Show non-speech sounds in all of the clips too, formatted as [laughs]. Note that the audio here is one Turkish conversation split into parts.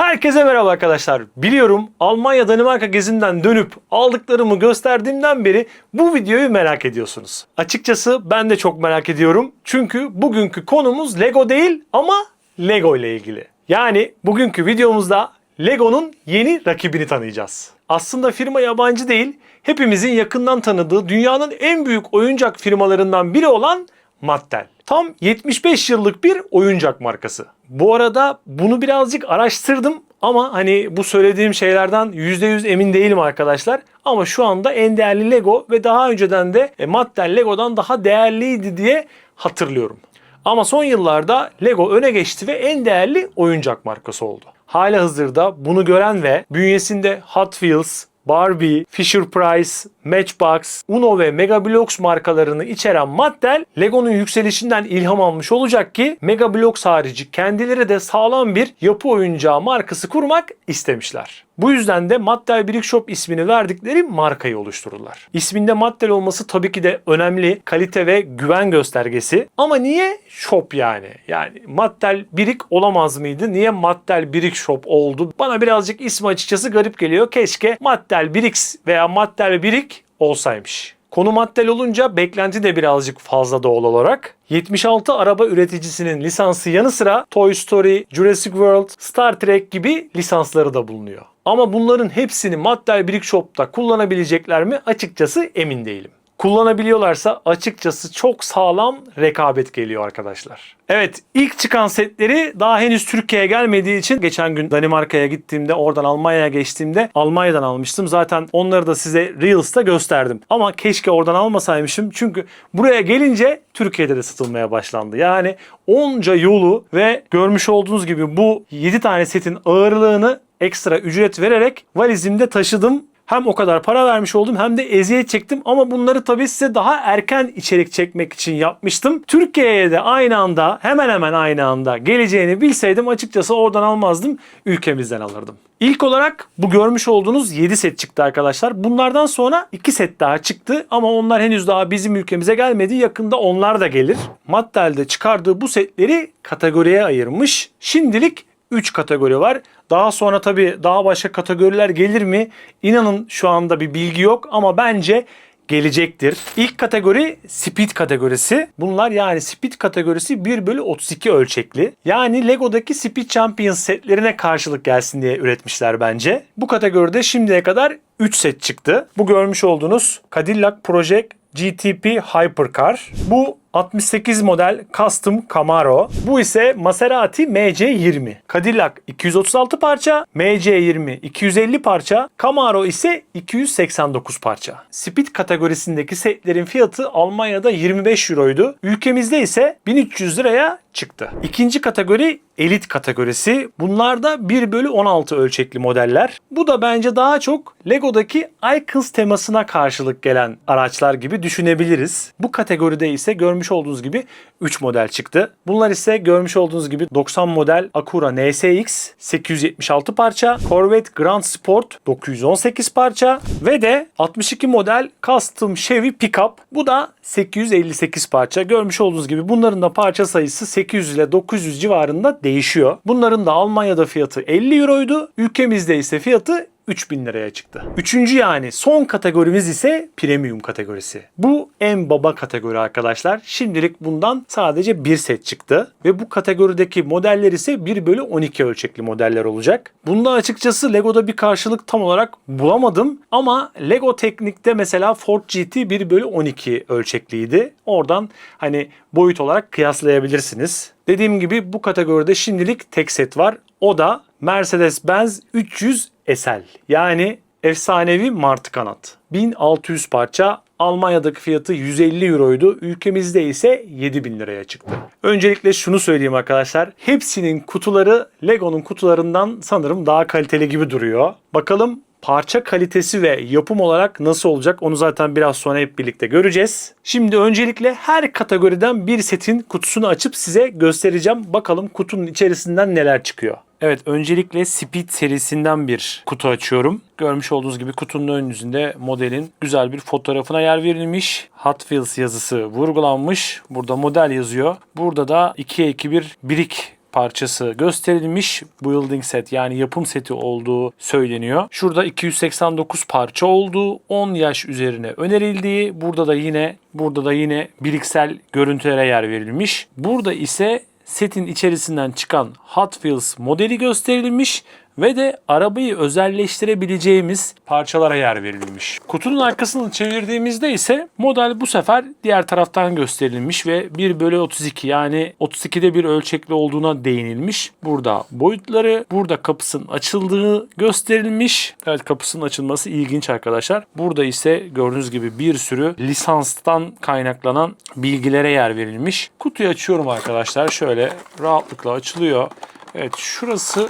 Herkese merhaba arkadaşlar. Biliyorum Almanya Danimarka gezinden dönüp aldıklarımı gösterdiğimden beri bu videoyu merak ediyorsunuz. Açıkçası ben de çok merak ediyorum. Çünkü bugünkü konumuz Lego değil ama Lego ile ilgili. Yani bugünkü videomuzda Lego'nun yeni rakibini tanıyacağız. Aslında firma yabancı değil, hepimizin yakından tanıdığı dünyanın en büyük oyuncak firmalarından biri olan Mattel. Tam 75 yıllık bir oyuncak markası. Bu arada bunu birazcık araştırdım ama hani bu söylediğim şeylerden %100 emin değilim arkadaşlar. Ama şu anda en değerli Lego ve daha önceden de e, Mattel Lego'dan daha değerliydi diye hatırlıyorum. Ama son yıllarda Lego öne geçti ve en değerli oyuncak markası oldu. Hala hazırda bunu gören ve bünyesinde Hot Wheels, Barbie, Fisher-Price, Matchbox, Uno ve Megablox markalarını içeren Mattel, Lego'nun yükselişinden ilham almış olacak ki Megablox harici kendileri de sağlam bir yapı oyuncağı markası kurmak istemişler. Bu yüzden de Mattel Brick Shop ismini verdikleri markayı oluşturdular. İsminde Mattel olması tabii ki de önemli kalite ve güven göstergesi. Ama niye shop yani? Yani Mattel Brick olamaz mıydı? Niye Mattel Brick Shop oldu? Bana birazcık ismi açıkçası garip geliyor. Keşke Mattel Bricks veya Mattel Brick olsaymış. Konu Mattel olunca beklenti de birazcık fazla doğal olarak. 76 araba üreticisinin lisansı yanı sıra Toy Story, Jurassic World, Star Trek gibi lisansları da bulunuyor. Ama bunların hepsini Mattel Brick Shop'ta kullanabilecekler mi açıkçası emin değilim. Kullanabiliyorlarsa açıkçası çok sağlam rekabet geliyor arkadaşlar. Evet ilk çıkan setleri daha henüz Türkiye'ye gelmediği için geçen gün Danimarka'ya gittiğimde oradan Almanya'ya geçtiğimde Almanya'dan almıştım. Zaten onları da size Reels'ta gösterdim. Ama keşke oradan almasaymışım. Çünkü buraya gelince Türkiye'de de satılmaya başlandı. Yani onca yolu ve görmüş olduğunuz gibi bu 7 tane setin ağırlığını ekstra ücret vererek valizimde taşıdım hem o kadar para vermiş oldum hem de eziyet çektim ama bunları tabii size daha erken içerik çekmek için yapmıştım. Türkiye'ye de aynı anda hemen hemen aynı anda geleceğini bilseydim açıkçası oradan almazdım ülkemizden alırdım. İlk olarak bu görmüş olduğunuz 7 set çıktı arkadaşlar. Bunlardan sonra 2 set daha çıktı ama onlar henüz daha bizim ülkemize gelmedi. Yakında onlar da gelir. Mattel'de çıkardığı bu setleri kategoriye ayırmış. Şimdilik 3 kategori var. Daha sonra tabii daha başka kategoriler gelir mi? İnanın şu anda bir bilgi yok ama bence gelecektir. İlk kategori Speed kategorisi. Bunlar yani Speed kategorisi 1 bölü 32 ölçekli. Yani Lego'daki Speed Champions setlerine karşılık gelsin diye üretmişler bence. Bu kategoride şimdiye kadar 3 set çıktı. Bu görmüş olduğunuz Cadillac Project GTP Hypercar. Bu 68 model Custom Camaro. Bu ise Maserati MC20. Cadillac 236 parça, MC20 250 parça, Camaro ise 289 parça. Speed kategorisindeki setlerin fiyatı Almanya'da 25 euroydu. Ülkemizde ise 1300 liraya çıktı. İkinci kategori elit kategorisi. Bunlar da 1 bölü 16 ölçekli modeller. Bu da bence daha çok Lego'daki Icons temasına karşılık gelen araçlar gibi düşünebiliriz. Bu kategoride ise görmüş olduğunuz gibi 3 model çıktı. Bunlar ise görmüş olduğunuz gibi 90 model Acura NSX 876 parça, Corvette Grand Sport 918 parça ve de 62 model Custom Chevy Pickup. Bu da 858 parça. Görmüş olduğunuz gibi bunların da parça sayısı 800 ile 900 civarında değişiyor. Bunların da Almanya'da fiyatı 50 euroydu. Ülkemizde ise fiyatı 3000 liraya çıktı. Üçüncü yani son kategorimiz ise premium kategorisi. Bu en baba kategori arkadaşlar. Şimdilik bundan sadece bir set çıktı. Ve bu kategorideki modeller ise 1 bölü 12 ölçekli modeller olacak. Bunda açıkçası Lego'da bir karşılık tam olarak bulamadım. Ama Lego Teknik'te mesela Ford GT 1 bölü 12 ölçekliydi. Oradan hani boyut olarak kıyaslayabilirsiniz. Dediğim gibi bu kategoride şimdilik tek set var. O da Mercedes-Benz 300 SL. Yani efsanevi martı kanat. 1600 parça Almanya'daki fiyatı 150 euroydu. Ülkemizde ise 7000 liraya çıktı. Öncelikle şunu söyleyeyim arkadaşlar. Hepsinin kutuları Lego'nun kutularından sanırım daha kaliteli gibi duruyor. Bakalım parça kalitesi ve yapım olarak nasıl olacak onu zaten biraz sonra hep birlikte göreceğiz. Şimdi öncelikle her kategoriden bir setin kutusunu açıp size göstereceğim. Bakalım kutunun içerisinden neler çıkıyor. Evet öncelikle Speed serisinden bir kutu açıyorum. Görmüş olduğunuz gibi kutunun ön yüzünde modelin güzel bir fotoğrafına yer verilmiş. Hot Wheels yazısı vurgulanmış. Burada model yazıyor. Burada da 2'ye 2 bir birik parçası gösterilmiş. Building set yani yapım seti olduğu söyleniyor. Şurada 289 parça olduğu, 10 yaş üzerine önerildiği, burada da yine burada da yine biriksel görüntülere yer verilmiş. Burada ise setin içerisinden çıkan Hot Wheels modeli gösterilmiş ve de arabayı özelleştirebileceğimiz parçalara yer verilmiş. Kutunun arkasını çevirdiğimizde ise model bu sefer diğer taraftan gösterilmiş ve 1 bölü 32 yani 32'de bir ölçekli olduğuna değinilmiş. Burada boyutları, burada kapısının açıldığı gösterilmiş. Evet kapısının açılması ilginç arkadaşlar. Burada ise gördüğünüz gibi bir sürü lisanstan kaynaklanan bilgilere yer verilmiş. Kutuyu açıyorum arkadaşlar. Şöyle rahatlıkla açılıyor. Evet şurası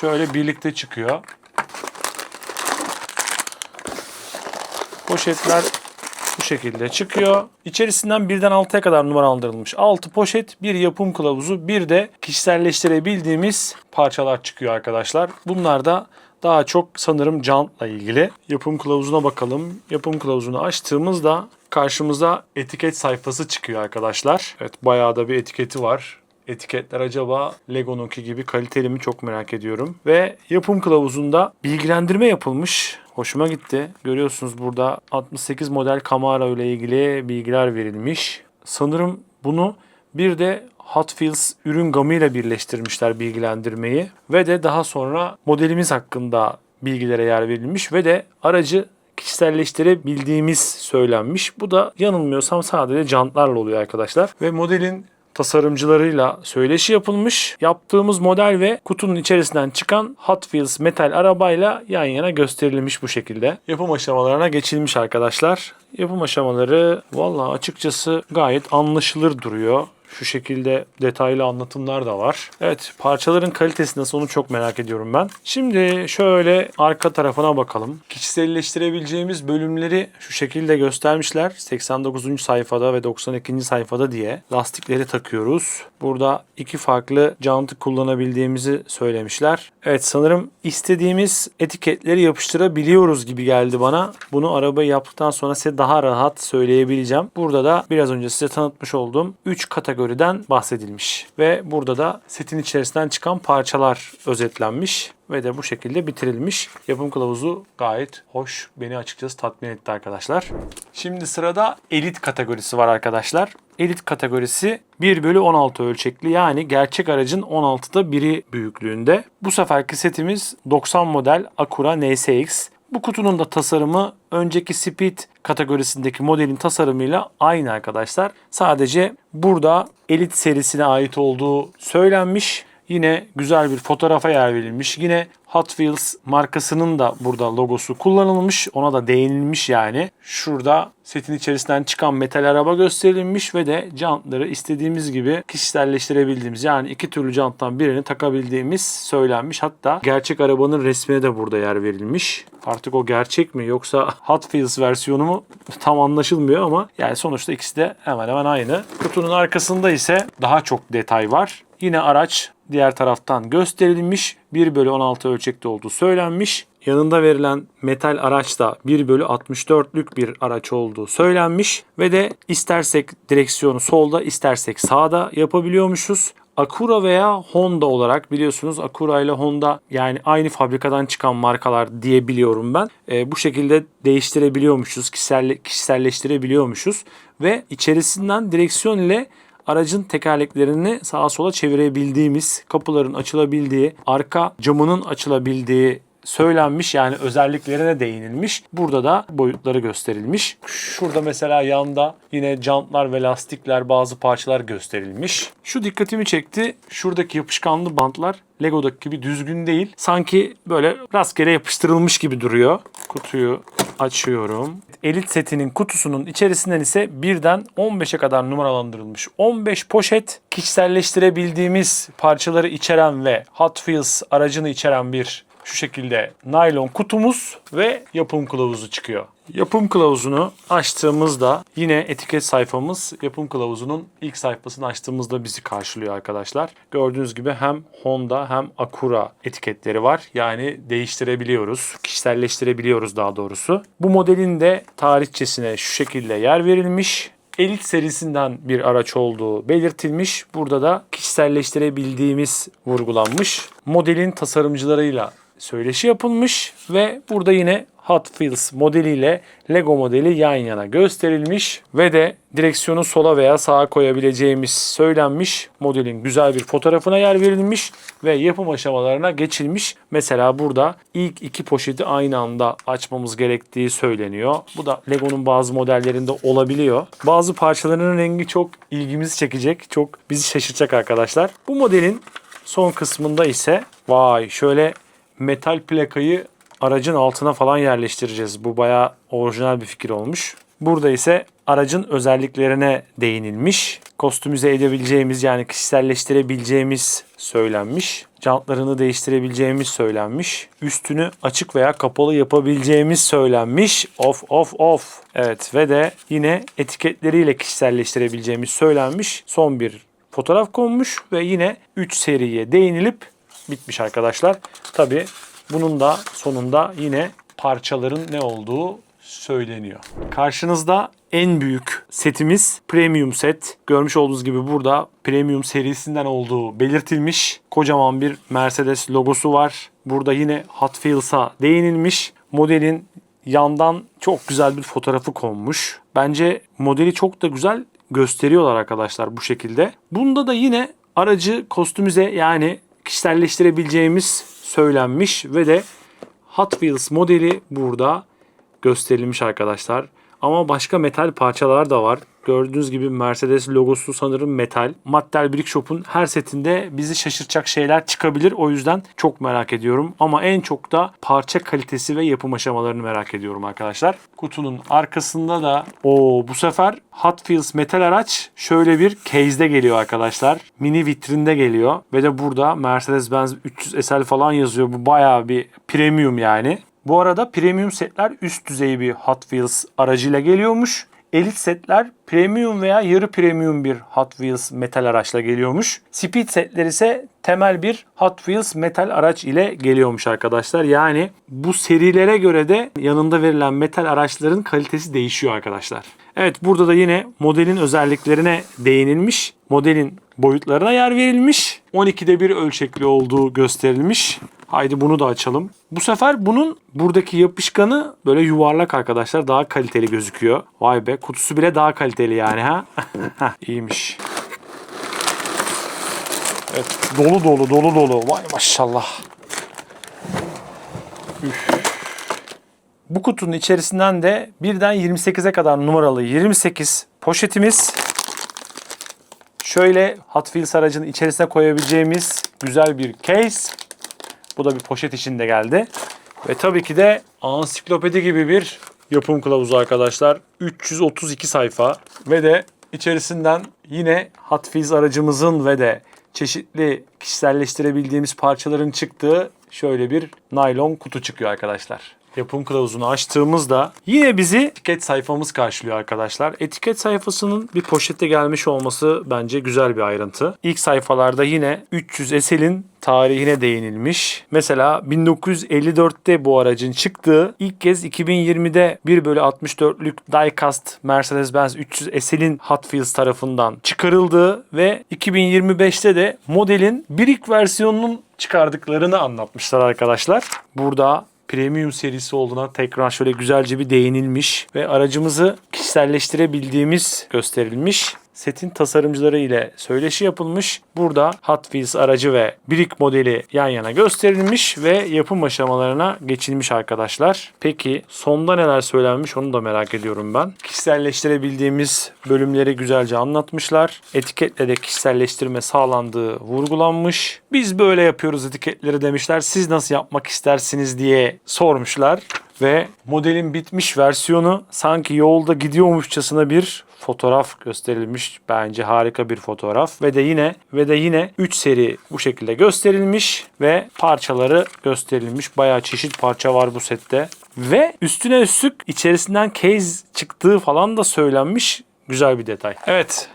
şöyle birlikte çıkıyor. Poşetler bu şekilde çıkıyor. İçerisinden birden 6'ya kadar numaralandırılmış. 6 poşet, bir yapım kılavuzu, bir de kişiselleştirebildiğimiz parçalar çıkıyor arkadaşlar. Bunlar da daha çok sanırım jantla ilgili. Yapım kılavuzuna bakalım. Yapım kılavuzunu açtığımızda karşımıza etiket sayfası çıkıyor arkadaşlar. Evet bayağı da bir etiketi var. Etiketler acaba Lego'nunki gibi kaliteli mi çok merak ediyorum. Ve yapım kılavuzunda bilgilendirme yapılmış. Hoşuma gitti. Görüyorsunuz burada 68 model Camaro ile ilgili bilgiler verilmiş. Sanırım bunu bir de Hot Wheels ürün gamıyla birleştirmişler bilgilendirmeyi. Ve de daha sonra modelimiz hakkında bilgilere yer verilmiş ve de aracı kişiselleştirebildiğimiz söylenmiş. Bu da yanılmıyorsam sadece jantlarla oluyor arkadaşlar. Ve modelin tasarımcılarıyla söyleşi yapılmış. Yaptığımız model ve kutunun içerisinden çıkan Hot Wheels metal arabayla yan yana gösterilmiş bu şekilde. Yapım aşamalarına geçilmiş arkadaşlar. Yapım aşamaları valla açıkçası gayet anlaşılır duruyor. Şu şekilde detaylı anlatımlar da var. Evet parçaların kalitesi nasıl onu çok merak ediyorum ben. Şimdi şöyle arka tarafına bakalım. Kişiselleştirebileceğimiz bölümleri şu şekilde göstermişler. 89. sayfada ve 92. sayfada diye lastikleri takıyoruz. Burada iki farklı jantı kullanabildiğimizi söylemişler. Evet sanırım istediğimiz etiketleri yapıştırabiliyoruz gibi geldi bana. Bunu arabayı yaptıktan sonra size daha rahat söyleyebileceğim. Burada da biraz önce size tanıtmış olduğum 3 kategoriden bahsedilmiş. Ve burada da setin içerisinden çıkan parçalar özetlenmiş ve de bu şekilde bitirilmiş. Yapım kılavuzu gayet hoş. Beni açıkçası tatmin etti arkadaşlar. Şimdi sırada elit kategorisi var arkadaşlar. Elit kategorisi 1 bölü 16 ölçekli yani gerçek aracın 16'da biri büyüklüğünde. Bu seferki setimiz 90 model Acura NSX. Bu kutunun da tasarımı önceki Speed kategorisindeki modelin tasarımıyla aynı arkadaşlar. Sadece burada Elite serisine ait olduğu söylenmiş. Yine güzel bir fotoğrafa yer verilmiş. Yine Hot Wheels markasının da burada logosu kullanılmış. Ona da değinilmiş yani. Şurada setin içerisinden çıkan metal araba gösterilmiş ve de jantları istediğimiz gibi kişiselleştirebildiğimiz yani iki türlü janttan birini takabildiğimiz söylenmiş. Hatta gerçek arabanın resmine de burada yer verilmiş. Artık o gerçek mi yoksa Hot Wheels versiyonu mu [laughs] tam anlaşılmıyor ama yani sonuçta ikisi de hemen hemen aynı. Kutunun arkasında ise daha çok detay var. Yine araç diğer taraftan gösterilmiş. 1 bölü 16 ölçekte olduğu söylenmiş. Yanında verilen metal araç da 1 bölü 64'lük bir araç olduğu söylenmiş. Ve de istersek direksiyonu solda istersek sağda yapabiliyormuşuz. Acura veya Honda olarak biliyorsunuz Acura ile Honda yani aynı fabrikadan çıkan markalar diyebiliyorum ben. E, bu şekilde değiştirebiliyormuşuz, kişiselle, kişiselleştirebiliyormuşuz ve içerisinden direksiyon ile aracın tekerleklerini sağa sola çevirebildiğimiz, kapıların açılabildiği, arka camının açılabildiği söylenmiş yani özelliklerine değinilmiş. Burada da boyutları gösterilmiş. Şurada mesela yanda yine jantlar ve lastikler bazı parçalar gösterilmiş. Şu dikkatimi çekti. Şuradaki yapışkanlı bantlar Lego'daki gibi düzgün değil. Sanki böyle rastgele yapıştırılmış gibi duruyor. Kutuyu açıyorum. Elit setinin kutusunun içerisinden ise birden 15'e kadar numaralandırılmış 15 poşet kişiselleştirebildiğimiz parçaları içeren ve Hot Wheels aracını içeren bir şu şekilde naylon kutumuz ve yapım kılavuzu çıkıyor. Yapım kılavuzunu açtığımızda yine etiket sayfamız yapım kılavuzunun ilk sayfasını açtığımızda bizi karşılıyor arkadaşlar. Gördüğünüz gibi hem Honda hem Acura etiketleri var. Yani değiştirebiliyoruz, kişiselleştirebiliyoruz daha doğrusu. Bu modelin de tarihçesine şu şekilde yer verilmiş. Elite serisinden bir araç olduğu belirtilmiş. Burada da kişiselleştirebildiğimiz vurgulanmış. Modelin tasarımcılarıyla söyleşi yapılmış ve burada yine Hot Wheels modeliyle Lego modeli yan yana gösterilmiş ve de direksiyonu sola veya sağa koyabileceğimiz söylenmiş. Modelin güzel bir fotoğrafına yer verilmiş ve yapım aşamalarına geçilmiş. Mesela burada ilk iki poşeti aynı anda açmamız gerektiği söyleniyor. Bu da Lego'nun bazı modellerinde olabiliyor. Bazı parçalarının rengi çok ilgimizi çekecek, çok bizi şaşırtacak arkadaşlar. Bu modelin son kısmında ise vay şöyle metal plakayı aracın altına falan yerleştireceğiz. Bu bayağı orijinal bir fikir olmuş. Burada ise aracın özelliklerine değinilmiş. Kostümize edebileceğimiz yani kişiselleştirebileceğimiz söylenmiş. Jantlarını değiştirebileceğimiz söylenmiş. Üstünü açık veya kapalı yapabileceğimiz söylenmiş. Of of of. Evet ve de yine etiketleriyle kişiselleştirebileceğimiz söylenmiş. Son bir fotoğraf konmuş ve yine 3 seriye değinilip bitmiş arkadaşlar. Tabi bunun da sonunda yine parçaların ne olduğu söyleniyor. Karşınızda en büyük setimiz premium set. Görmüş olduğunuz gibi burada premium serisinden olduğu belirtilmiş. Kocaman bir Mercedes logosu var. Burada yine Hot Wheels'a değinilmiş. Modelin yandan çok güzel bir fotoğrafı konmuş. Bence modeli çok da güzel gösteriyorlar arkadaşlar bu şekilde. Bunda da yine aracı kostümize yani kişiselleştirebileceğimiz söylenmiş ve de Hot Wheels modeli burada gösterilmiş arkadaşlar. Ama başka metal parçalar da var. Gördüğünüz gibi Mercedes logosu sanırım metal. Mattel Brick Shop'un her setinde bizi şaşırtacak şeyler çıkabilir. O yüzden çok merak ediyorum. Ama en çok da parça kalitesi ve yapım aşamalarını merak ediyorum arkadaşlar. Kutunun arkasında da o bu sefer Hot Wheels metal araç şöyle bir case'de geliyor arkadaşlar. Mini vitrinde geliyor. Ve de burada Mercedes-Benz 300 SL falan yazıyor. Bu bayağı bir premium yani. Bu arada premium setler üst düzey bir Hot Wheels aracıyla geliyormuş. Elite setler premium veya yarı premium bir Hot Wheels metal araçla geliyormuş. Speed setler ise temel bir Hot Wheels metal araç ile geliyormuş arkadaşlar. Yani bu serilere göre de yanında verilen metal araçların kalitesi değişiyor arkadaşlar. Evet burada da yine modelin özelliklerine değinilmiş. Modelin boyutlarına yer verilmiş. 12'de bir ölçekli olduğu gösterilmiş. Haydi bunu da açalım. Bu sefer bunun buradaki yapışkanı böyle yuvarlak arkadaşlar. Daha kaliteli gözüküyor. Vay be kutusu bile daha kaliteli yani ha. [laughs] İyiymiş. Evet dolu dolu dolu dolu. Vay maşallah. Üf. Bu kutunun içerisinden de birden 28'e kadar numaralı 28 poşetimiz. Şöyle Hot Wheels aracının içerisine koyabileceğimiz güzel bir case. Bu da bir poşet içinde geldi. Ve tabii ki de ansiklopedi gibi bir yapım kılavuzu arkadaşlar. 332 sayfa ve de içerisinden yine Hot Wheels aracımızın ve de çeşitli kişiselleştirebildiğimiz parçaların çıktığı şöyle bir naylon kutu çıkıyor arkadaşlar. Yapım kılavuzunu açtığımızda yine bizi etiket sayfamız karşılıyor arkadaşlar. Etiket sayfasının bir poşette gelmiş olması bence güzel bir ayrıntı. İlk sayfalarda yine 300 SL'in tarihine değinilmiş. Mesela 1954'te bu aracın çıktığı ilk kez 2020'de 1 bölü 64'lük diecast Mercedes-Benz 300 SL'in Hot Wheels tarafından çıkarıldığı ve 2025'te de modelin bir ilk versiyonunun çıkardıklarını anlatmışlar arkadaşlar. Burada premium serisi olduğuna tekrar şöyle güzelce bir değinilmiş ve aracımızı kişiselleştirebildiğimiz gösterilmiş. Setin tasarımcıları ile söyleşi yapılmış. Burada Hot Wheels aracı ve Brick modeli yan yana gösterilmiş ve yapım aşamalarına geçilmiş arkadaşlar. Peki sonda neler söylenmiş onu da merak ediyorum ben. Kişiselleştirebildiğimiz bölümleri güzelce anlatmışlar. Etiketle de kişiselleştirme sağlandığı vurgulanmış. Biz böyle yapıyoruz etiketleri demişler. Siz nasıl yapmak istersiniz diye sormuşlar ve modelin bitmiş versiyonu sanki yolda gidiyormuşçasına bir fotoğraf gösterilmiş. Bence harika bir fotoğraf ve de yine ve de yine 3 seri bu şekilde gösterilmiş ve parçaları gösterilmiş. Bayağı çeşit parça var bu sette. Ve üstüne üstlük içerisinden case çıktığı falan da söylenmiş. Güzel bir detay. Evet.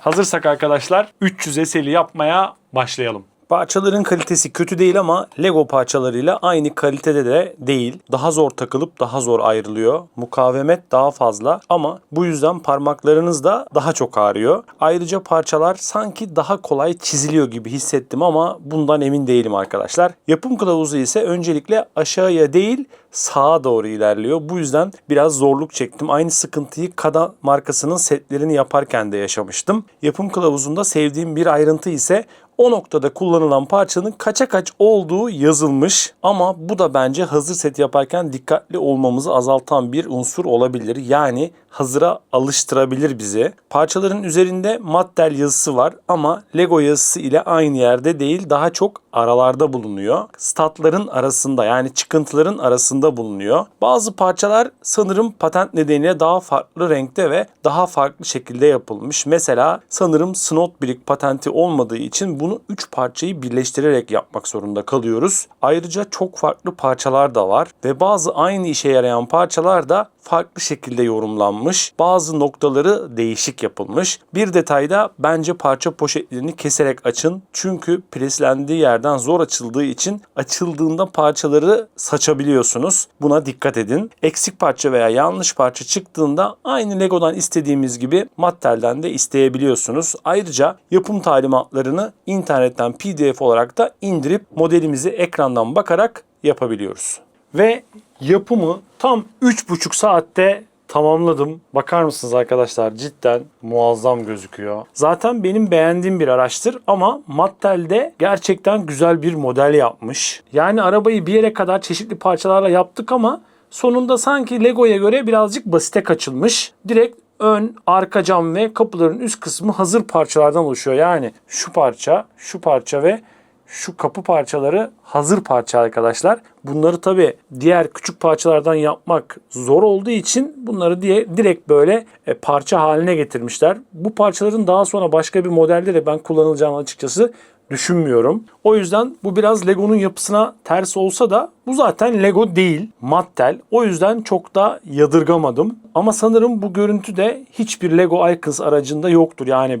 Hazırsak arkadaşlar 300 SL'i yapmaya başlayalım. Parçaların kalitesi kötü değil ama Lego parçalarıyla aynı kalitede de değil. Daha zor takılıp daha zor ayrılıyor. Mukavemet daha fazla ama bu yüzden parmaklarınız da daha çok ağrıyor. Ayrıca parçalar sanki daha kolay çiziliyor gibi hissettim ama bundan emin değilim arkadaşlar. Yapım kılavuzu ise öncelikle aşağıya değil sağa doğru ilerliyor. Bu yüzden biraz zorluk çektim. Aynı sıkıntıyı Kada markasının setlerini yaparken de yaşamıştım. Yapım kılavuzunda sevdiğim bir ayrıntı ise o noktada kullanılan parçanın kaça kaç olduğu yazılmış ama bu da bence hazır set yaparken dikkatli olmamızı azaltan bir unsur olabilir. Yani hazıra alıştırabilir bizi. Parçaların üzerinde Mattel yazısı var ama Lego yazısı ile aynı yerde değil daha çok aralarda bulunuyor. Statların arasında yani çıkıntıların arasında bulunuyor. Bazı parçalar sanırım patent nedeniyle daha farklı renkte ve daha farklı şekilde yapılmış. Mesela sanırım Snodbrick patenti olmadığı için bunu 3 parçayı birleştirerek yapmak zorunda kalıyoruz. Ayrıca çok farklı parçalar da var ve bazı aynı işe yarayan parçalar da farklı şekilde yorumlanmış. Bazı noktaları değişik yapılmış. Bir detayda bence parça poşetlerini keserek açın. Çünkü preslendiği yerden zor açıldığı için açıldığında parçaları saçabiliyorsunuz. Buna dikkat edin. Eksik parça veya yanlış parça çıktığında aynı Lego'dan istediğimiz gibi Mattel'den de isteyebiliyorsunuz. Ayrıca yapım talimatlarını internetten PDF olarak da indirip modelimizi ekrandan bakarak yapabiliyoruz. Ve yapımı tam 3,5 saatte tamamladım. Bakar mısınız arkadaşlar cidden muazzam gözüküyor. Zaten benim beğendiğim bir araçtır ama Mattel'de gerçekten güzel bir model yapmış. Yani arabayı bir yere kadar çeşitli parçalarla yaptık ama sonunda sanki Lego'ya göre birazcık basite kaçılmış. Direkt ön, arka cam ve kapıların üst kısmı hazır parçalardan oluşuyor. Yani şu parça, şu parça ve şu kapı parçaları hazır parça arkadaşlar. Bunları tabi diğer küçük parçalardan yapmak zor olduğu için bunları diye direkt böyle e, parça haline getirmişler. Bu parçaların daha sonra başka bir modelde de ben kullanılacağını açıkçası düşünmüyorum. O yüzden bu biraz Lego'nun yapısına ters olsa da bu zaten Lego değil, Mattel. O yüzden çok da yadırgamadım. Ama sanırım bu görüntü de hiçbir Lego Icons aracında yoktur. Yani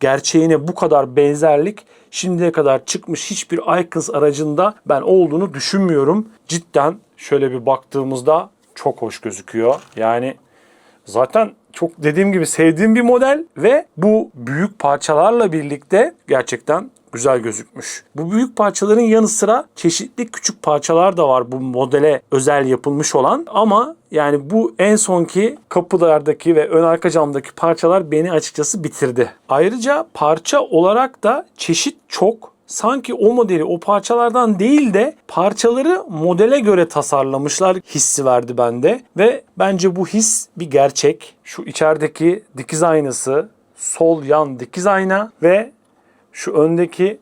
gerçeğine bu kadar benzerlik şimdiye kadar çıkmış hiçbir Icons aracında ben olduğunu düşünmüyorum. Cidden şöyle bir baktığımızda çok hoş gözüküyor. Yani zaten çok dediğim gibi sevdiğim bir model ve bu büyük parçalarla birlikte gerçekten güzel gözükmüş. Bu büyük parçaların yanı sıra çeşitli küçük parçalar da var bu modele özel yapılmış olan ama yani bu en sonki kapılardaki ve ön arka camdaki parçalar beni açıkçası bitirdi. Ayrıca parça olarak da çeşit çok sanki o modeli o parçalardan değil de parçaları modele göre tasarlamışlar hissi verdi bende ve bence bu his bir gerçek. Şu içerideki dikiz aynası, sol yan dikiz ayna ve şu öndeki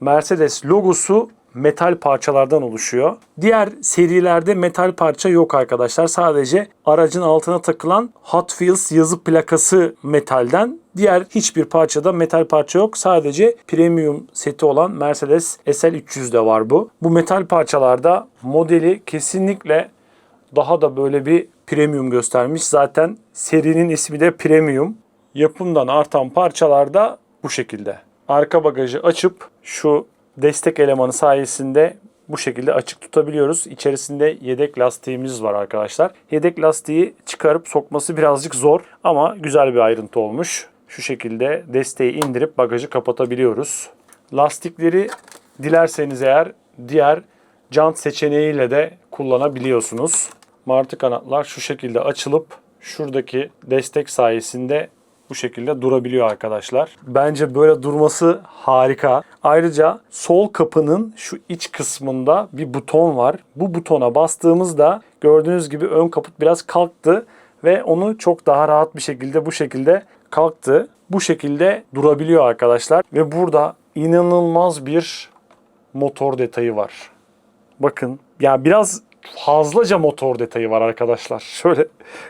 Mercedes logosu metal parçalardan oluşuyor. Diğer serilerde metal parça yok arkadaşlar. Sadece aracın altına takılan Hot Wheels yazı plakası metalden. Diğer hiçbir parçada metal parça yok. Sadece premium seti olan Mercedes SL300'de var bu. Bu metal parçalarda modeli kesinlikle daha da böyle bir premium göstermiş. Zaten serinin ismi de premium. Yapımdan artan parçalar da bu şekilde. Arka bagajı açıp şu destek elemanı sayesinde bu şekilde açık tutabiliyoruz. İçerisinde yedek lastiğimiz var arkadaşlar. Yedek lastiği çıkarıp sokması birazcık zor ama güzel bir ayrıntı olmuş. Şu şekilde desteği indirip bagajı kapatabiliyoruz. Lastikleri dilerseniz eğer diğer jant seçeneğiyle de kullanabiliyorsunuz. Martı kanatlar şu şekilde açılıp şuradaki destek sayesinde bu şekilde durabiliyor arkadaşlar. Bence böyle durması harika. Ayrıca sol kapının şu iç kısmında bir buton var. Bu butona bastığımızda gördüğünüz gibi ön kaput biraz kalktı ve onu çok daha rahat bir şekilde bu şekilde kalktı. Bu şekilde durabiliyor arkadaşlar ve burada inanılmaz bir motor detayı var. Bakın ya biraz fazlaca motor detayı var arkadaşlar. Şöyle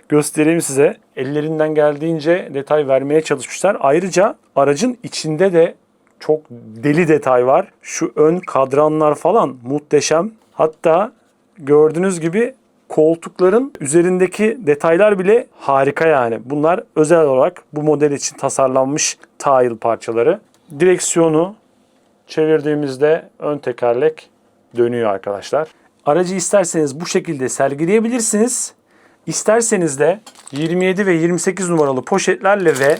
göstereyim size. Ellerinden geldiğince detay vermeye çalışmışlar. Ayrıca aracın içinde de çok deli detay var. Şu ön kadranlar falan muhteşem. Hatta gördüğünüz gibi koltukların üzerindeki detaylar bile harika yani. Bunlar özel olarak bu model için tasarlanmış tile parçaları. Direksiyonu çevirdiğimizde ön tekerlek dönüyor arkadaşlar. Aracı isterseniz bu şekilde sergileyebilirsiniz. İsterseniz de 27 ve 28 numaralı poşetlerle ve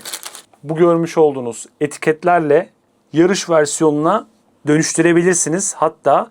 bu görmüş olduğunuz etiketlerle yarış versiyonuna dönüştürebilirsiniz. Hatta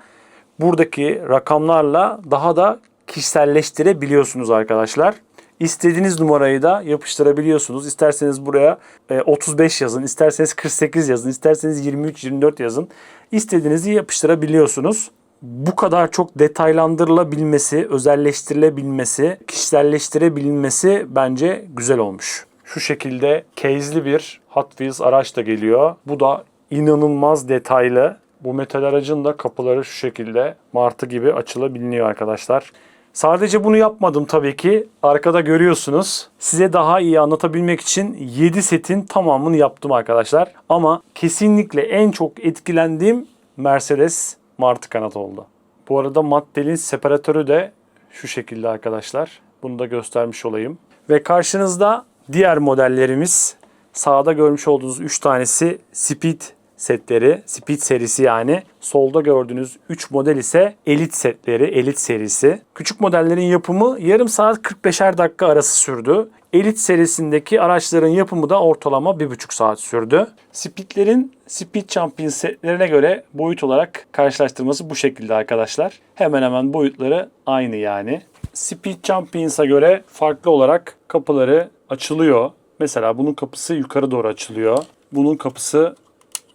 buradaki rakamlarla daha da kişiselleştirebiliyorsunuz arkadaşlar. İstediğiniz numarayı da yapıştırabiliyorsunuz. İsterseniz buraya e, 35 yazın, isterseniz 48 yazın, isterseniz 23, 24 yazın. İstediğinizi yapıştırabiliyorsunuz. Bu kadar çok detaylandırılabilmesi, özelleştirilebilmesi, kişiselleştirebilmesi bence güzel olmuş. Şu şekilde case'li bir Hot Wheels araç da geliyor. Bu da inanılmaz detaylı. Bu metal aracın da kapıları şu şekilde martı gibi açılabiliyor arkadaşlar. Sadece bunu yapmadım tabii ki. Arkada görüyorsunuz. Size daha iyi anlatabilmek için 7 setin tamamını yaptım arkadaşlar. Ama kesinlikle en çok etkilendiğim Mercedes Martı kanat oldu. Bu arada Mattel'in separatörü de şu şekilde arkadaşlar. Bunu da göstermiş olayım. Ve karşınızda diğer modellerimiz. Sağda görmüş olduğunuz 3 tanesi Speed setleri, Speed serisi yani. Solda gördüğünüz 3 model ise Elite setleri, Elite serisi. Küçük modellerin yapımı yarım saat 45'er dakika arası sürdü. Elite serisindeki araçların yapımı da ortalama 1,5 saat sürdü. Speed'lerin Speed Champion setlerine göre boyut olarak karşılaştırması bu şekilde arkadaşlar. Hemen hemen boyutları aynı yani. Speed Champions'a göre farklı olarak kapıları açılıyor. Mesela bunun kapısı yukarı doğru açılıyor. Bunun kapısı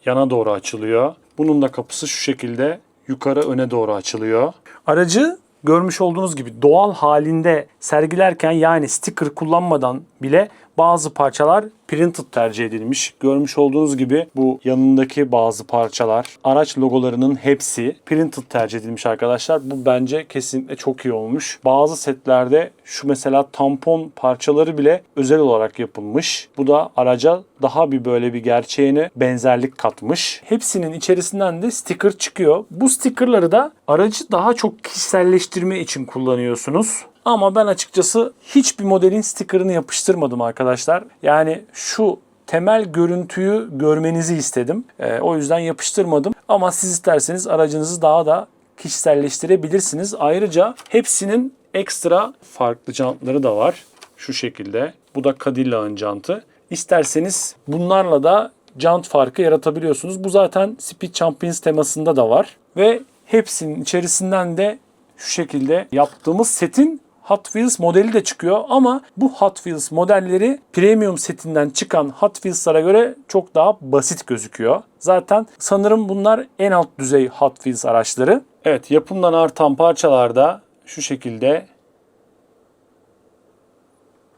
yana doğru açılıyor. Bunun da kapısı şu şekilde yukarı öne doğru açılıyor. Aracı görmüş olduğunuz gibi doğal halinde sergilerken yani sticker kullanmadan bile bazı parçalar printed tercih edilmiş. Görmüş olduğunuz gibi bu yanındaki bazı parçalar, araç logolarının hepsi printed tercih edilmiş arkadaşlar. Bu bence kesinlikle çok iyi olmuş. Bazı setlerde şu mesela tampon parçaları bile özel olarak yapılmış. Bu da araca daha bir böyle bir gerçeğine benzerlik katmış. Hepsinin içerisinden de sticker çıkıyor. Bu stickerları da aracı daha çok kişiselleştirme için kullanıyorsunuz. Ama ben açıkçası hiçbir modelin stickerını yapıştırmadım arkadaşlar. Yani şu temel görüntüyü görmenizi istedim. Ee, o yüzden yapıştırmadım. Ama siz isterseniz aracınızı daha da kişiselleştirebilirsiniz. Ayrıca hepsinin ekstra farklı jantları da var. Şu şekilde. Bu da Cadillac'ın jantı. İsterseniz bunlarla da jant farkı yaratabiliyorsunuz. Bu zaten Speed Champions temasında da var. Ve hepsinin içerisinden de şu şekilde yaptığımız setin Hot Wheels modeli de çıkıyor ama bu Hot Wheels modelleri premium setinden çıkan Hot Wheels'lara göre çok daha basit gözüküyor. Zaten sanırım bunlar en alt düzey Hot Wheels araçları. Evet yapımdan artan parçalarda şu şekilde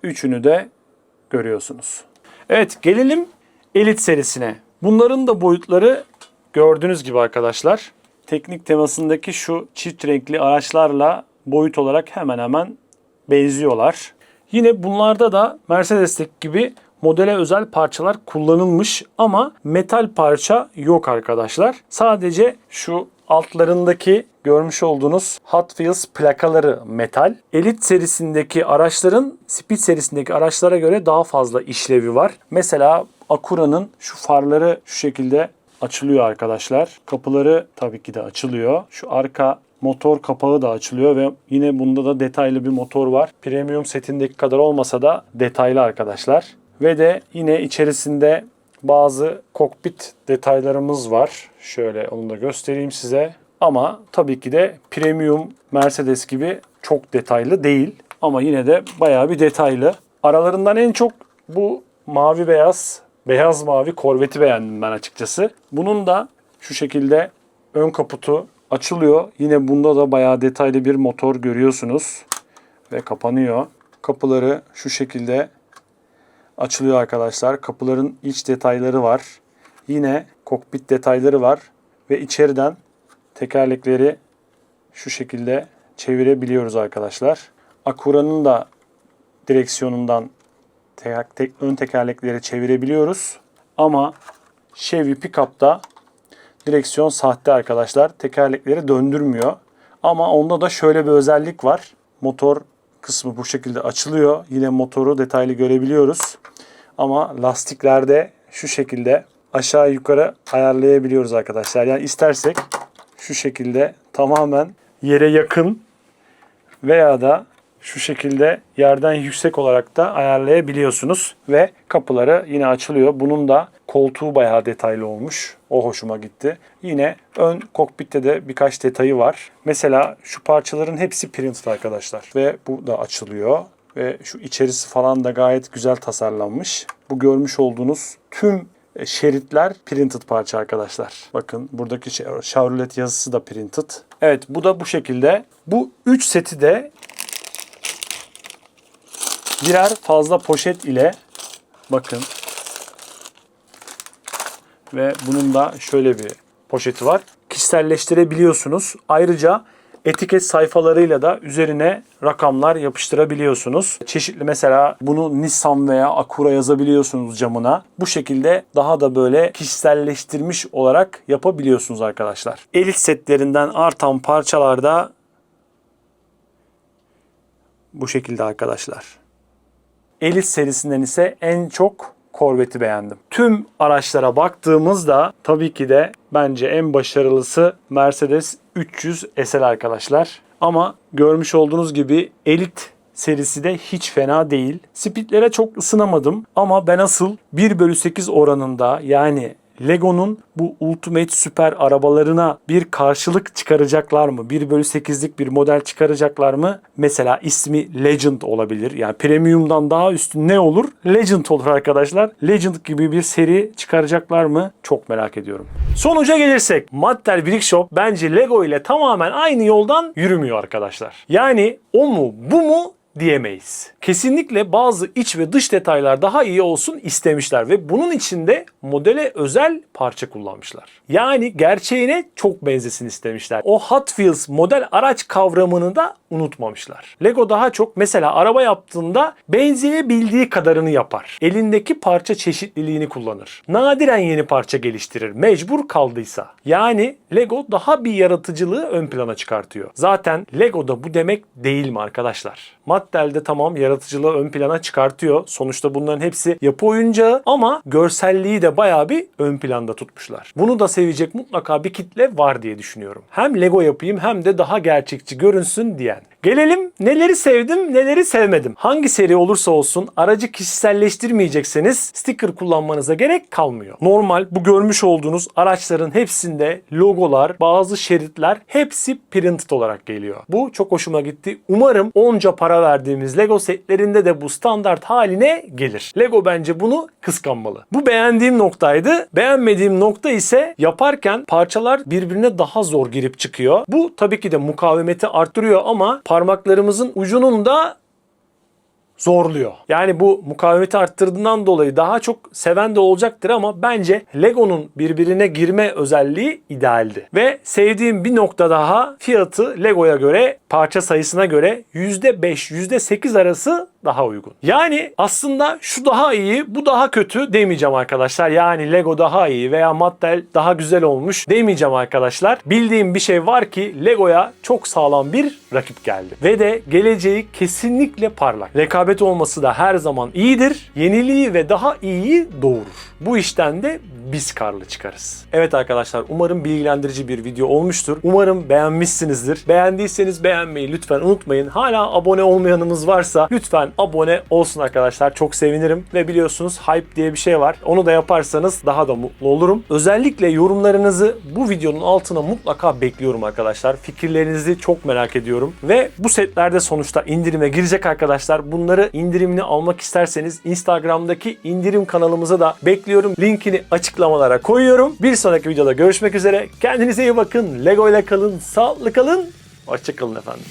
üçünü de görüyorsunuz. Evet gelelim Elite serisine. Bunların da boyutları gördüğünüz gibi arkadaşlar. Teknik temasındaki şu çift renkli araçlarla boyut olarak hemen hemen benziyorlar. Yine bunlarda da Mercedes'teki gibi modele özel parçalar kullanılmış ama metal parça yok arkadaşlar. Sadece şu altlarındaki görmüş olduğunuz Hot Wheels plakaları metal. Elite serisindeki araçların Speed serisindeki araçlara göre daha fazla işlevi var. Mesela Acura'nın şu farları şu şekilde açılıyor arkadaşlar. Kapıları tabii ki de açılıyor. Şu arka motor kapağı da açılıyor ve yine bunda da detaylı bir motor var. Premium setindeki kadar olmasa da detaylı arkadaşlar. Ve de yine içerisinde bazı kokpit detaylarımız var. Şöyle onu da göstereyim size. Ama tabii ki de premium Mercedes gibi çok detaylı değil. Ama yine de bayağı bir detaylı. Aralarından en çok bu mavi beyaz, beyaz mavi korveti beğendim ben açıkçası. Bunun da şu şekilde ön kaputu açılıyor. Yine bunda da bayağı detaylı bir motor görüyorsunuz. Ve kapanıyor. Kapıları şu şekilde açılıyor arkadaşlar. Kapıların iç detayları var. Yine kokpit detayları var. Ve içeriden tekerlekleri şu şekilde çevirebiliyoruz arkadaşlar. Acura'nın da direksiyonundan te- te- ön tekerlekleri çevirebiliyoruz. Ama Chevy Pickup'ta direksiyon sahte arkadaşlar. Tekerlekleri döndürmüyor. Ama onda da şöyle bir özellik var. Motor kısmı bu şekilde açılıyor. Yine motoru detaylı görebiliyoruz. Ama lastiklerde şu şekilde aşağı yukarı ayarlayabiliyoruz arkadaşlar. Yani istersek şu şekilde tamamen yere yakın veya da şu şekilde yerden yüksek olarak da ayarlayabiliyorsunuz. Ve kapıları yine açılıyor. Bunun da koltuğu bayağı detaylı olmuş. O hoşuma gitti. Yine ön kokpitte de birkaç detayı var. Mesela şu parçaların hepsi printed arkadaşlar. Ve bu da açılıyor. Ve şu içerisi falan da gayet güzel tasarlanmış. Bu görmüş olduğunuz tüm e, şeritler printed parça arkadaşlar. Bakın buradaki Chevrolet yazısı da printed. Evet bu da bu şekilde. Bu 3 seti de birer fazla poşet ile bakın ve bunun da şöyle bir poşeti var. Kişiselleştirebiliyorsunuz. Ayrıca etiket sayfalarıyla da üzerine rakamlar yapıştırabiliyorsunuz. Çeşitli mesela bunu Nissan veya Acura yazabiliyorsunuz camına. Bu şekilde daha da böyle kişiselleştirmiş olarak yapabiliyorsunuz arkadaşlar. Elit setlerinden artan parçalarda bu şekilde arkadaşlar. Elit serisinden ise en çok Corvette'i beğendim. Tüm araçlara baktığımızda tabii ki de bence en başarılısı Mercedes 300 SL arkadaşlar. Ama görmüş olduğunuz gibi elit serisi de hiç fena değil. Speedlere çok ısınamadım ama ben asıl 1 bölü 8 oranında yani Lego'nun bu Ultimate Süper arabalarına bir karşılık çıkaracaklar mı? 1 bölü 8'lik bir model çıkaracaklar mı? Mesela ismi Legend olabilir. Yani Premium'dan daha üstün ne olur? Legend olur arkadaşlar. Legend gibi bir seri çıkaracaklar mı? Çok merak ediyorum. Sonuca gelirsek Mattel Brick Shop bence Lego ile tamamen aynı yoldan yürümüyor arkadaşlar. Yani o mu bu mu diyemeyiz. Kesinlikle bazı iç ve dış detaylar daha iyi olsun istemişler ve bunun içinde modele özel parça kullanmışlar. Yani gerçeğine çok benzesin istemişler. O Hot Wheels model araç kavramını da unutmamışlar. Lego daha çok mesela araba yaptığında benzeyebildiği kadarını yapar. Elindeki parça çeşitliliğini kullanır. Nadiren yeni parça geliştirir. Mecbur kaldıysa. Yani Lego daha bir yaratıcılığı ön plana çıkartıyor. Zaten Lego da bu demek değil mi arkadaşlar? Mattel'de tamam yaratıcılığı ön plana çıkartıyor. Sonuçta bunların hepsi yapı oyuncağı ama görselliği de bayağı bir ön planda tutmuşlar. Bunu da sevecek mutlaka bir kitle var diye düşünüyorum. Hem Lego yapayım hem de daha gerçekçi görünsün diyen. Gelelim neleri sevdim neleri sevmedim. Hangi seri olursa olsun aracı kişiselleştirmeyecekseniz sticker kullanmanıza gerek kalmıyor. Normal bu görmüş olduğunuz araçların hepsinde logolar, bazı şeritler hepsi printed olarak geliyor. Bu çok hoşuma gitti. Umarım onca para verdiğimiz Lego setlerinde de bu standart haline gelir. Lego bence bunu kıskanmalı. Bu beğendiğim noktaydı. Beğenmediğim nokta ise yaparken parçalar birbirine daha zor girip çıkıyor. Bu tabii ki de mukavemeti arttırıyor ama parmaklarımızın ucunun da zorluyor. Yani bu mukavemeti arttırdığından dolayı daha çok seven de olacaktır ama bence Lego'nun birbirine girme özelliği idealdi. Ve sevdiğim bir nokta daha fiyatı Lego'ya göre parça sayısına göre %5 %8 arası daha uygun. Yani aslında şu daha iyi, bu daha kötü demeyeceğim arkadaşlar. Yani Lego daha iyi veya Mattel daha güzel olmuş demeyeceğim arkadaşlar. Bildiğim bir şey var ki Lego'ya çok sağlam bir rakip geldi. Ve de geleceği kesinlikle parlak. Rekabet olması da her zaman iyidir. Yeniliği ve daha iyiyi doğurur. Bu işten de biz karlı çıkarız. Evet arkadaşlar umarım bilgilendirici bir video olmuştur. Umarım beğenmişsinizdir. Beğendiyseniz beğenmeyi lütfen unutmayın. Hala abone olmayanımız varsa lütfen abone olsun arkadaşlar. Çok sevinirim. Ve biliyorsunuz hype diye bir şey var. Onu da yaparsanız daha da mutlu olurum. Özellikle yorumlarınızı bu videonun altına mutlaka bekliyorum arkadaşlar. Fikirlerinizi çok merak ediyorum. Ve bu setlerde sonuçta indirime girecek arkadaşlar. Bunları indirimini almak isterseniz Instagram'daki indirim kanalımıza da bekliyorum. Linkini açıklamalara koyuyorum. Bir sonraki videoda görüşmek üzere. Kendinize iyi bakın. Lego ile kalın, sağlıklı kalın. Hoşçakalın efendim.